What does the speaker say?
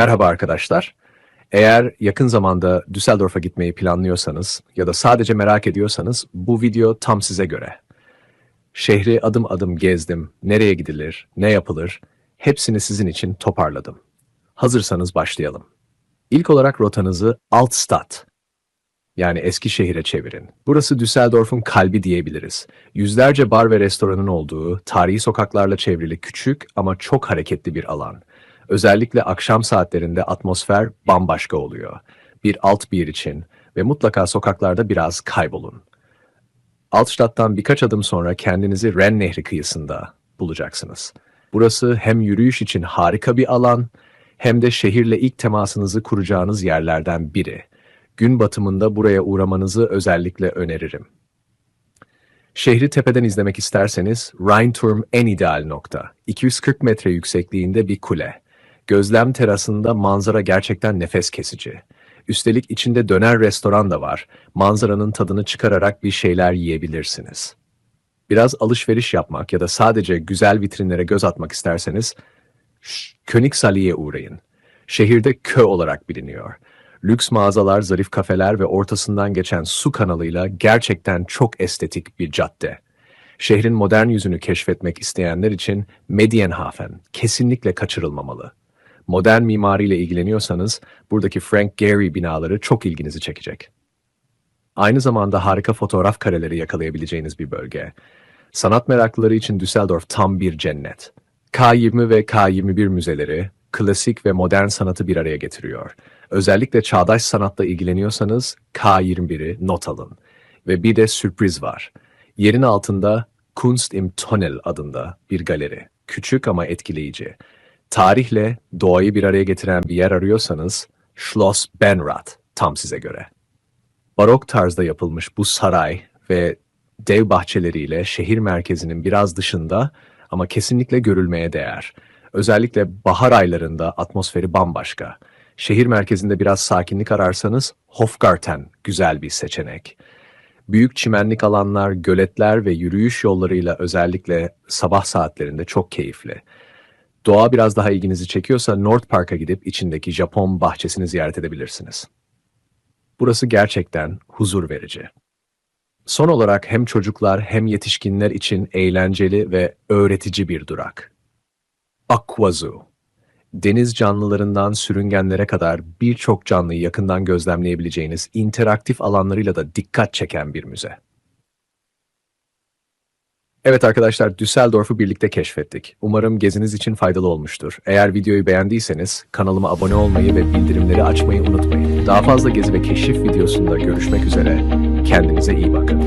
Merhaba arkadaşlar. Eğer yakın zamanda Düsseldorf'a gitmeyi planlıyorsanız ya da sadece merak ediyorsanız bu video tam size göre. Şehri adım adım gezdim, nereye gidilir, ne yapılır, hepsini sizin için toparladım. Hazırsanız başlayalım. İlk olarak rotanızı Altstadt, yani Eskişehir'e çevirin. Burası Düsseldorf'un kalbi diyebiliriz. Yüzlerce bar ve restoranın olduğu, tarihi sokaklarla çevrili küçük ama çok hareketli bir alan. Özellikle akşam saatlerinde atmosfer bambaşka oluyor. Bir alt bir için ve mutlaka sokaklarda biraz kaybolun. Altstadt'tan birkaç adım sonra kendinizi Ren Nehri kıyısında bulacaksınız. Burası hem yürüyüş için harika bir alan hem de şehirle ilk temasınızı kuracağınız yerlerden biri. Gün batımında buraya uğramanızı özellikle öneririm. Şehri tepeden izlemek isterseniz Rheinturm en ideal nokta. 240 metre yüksekliğinde bir kule. Gözlem terasında manzara gerçekten nefes kesici. Üstelik içinde döner restoran da var. Manzaranın tadını çıkararak bir şeyler yiyebilirsiniz. Biraz alışveriş yapmak ya da sadece güzel vitrinlere göz atmak isterseniz Königsalle'ye uğrayın. Şehirde kö olarak biliniyor. Lüks mağazalar, zarif kafeler ve ortasından geçen su kanalıyla gerçekten çok estetik bir cadde. Şehrin modern yüzünü keşfetmek isteyenler için Medienhafen kesinlikle kaçırılmamalı. Modern mimariyle ilgileniyorsanız buradaki Frank Gehry binaları çok ilginizi çekecek. Aynı zamanda harika fotoğraf kareleri yakalayabileceğiniz bir bölge. Sanat meraklıları için Düsseldorf tam bir cennet. K20 ve K21 müzeleri klasik ve modern sanatı bir araya getiriyor. Özellikle çağdaş sanatla ilgileniyorsanız K21'i not alın. Ve bir de sürpriz var. Yerin altında Kunst im Tunnel adında bir galeri. Küçük ama etkileyici. Tarihle doğayı bir araya getiren bir yer arıyorsanız Schloss Benrath tam size göre. Barok tarzda yapılmış bu saray ve dev bahçeleriyle şehir merkezinin biraz dışında ama kesinlikle görülmeye değer. Özellikle bahar aylarında atmosferi bambaşka. Şehir merkezinde biraz sakinlik ararsanız Hofgarten güzel bir seçenek. Büyük çimenlik alanlar, göletler ve yürüyüş yollarıyla özellikle sabah saatlerinde çok keyifli. Doğa biraz daha ilginizi çekiyorsa North Park'a gidip içindeki Japon bahçesini ziyaret edebilirsiniz. Burası gerçekten huzur verici. Son olarak hem çocuklar hem yetişkinler için eğlenceli ve öğretici bir durak. Aquazoo. Deniz canlılarından sürüngenlere kadar birçok canlıyı yakından gözlemleyebileceğiniz interaktif alanlarıyla da dikkat çeken bir müze. Evet arkadaşlar Düsseldorf'u birlikte keşfettik. Umarım geziniz için faydalı olmuştur. Eğer videoyu beğendiyseniz kanalıma abone olmayı ve bildirimleri açmayı unutmayın. Daha fazla gezi ve keşif videosunda görüşmek üzere. Kendinize iyi bakın.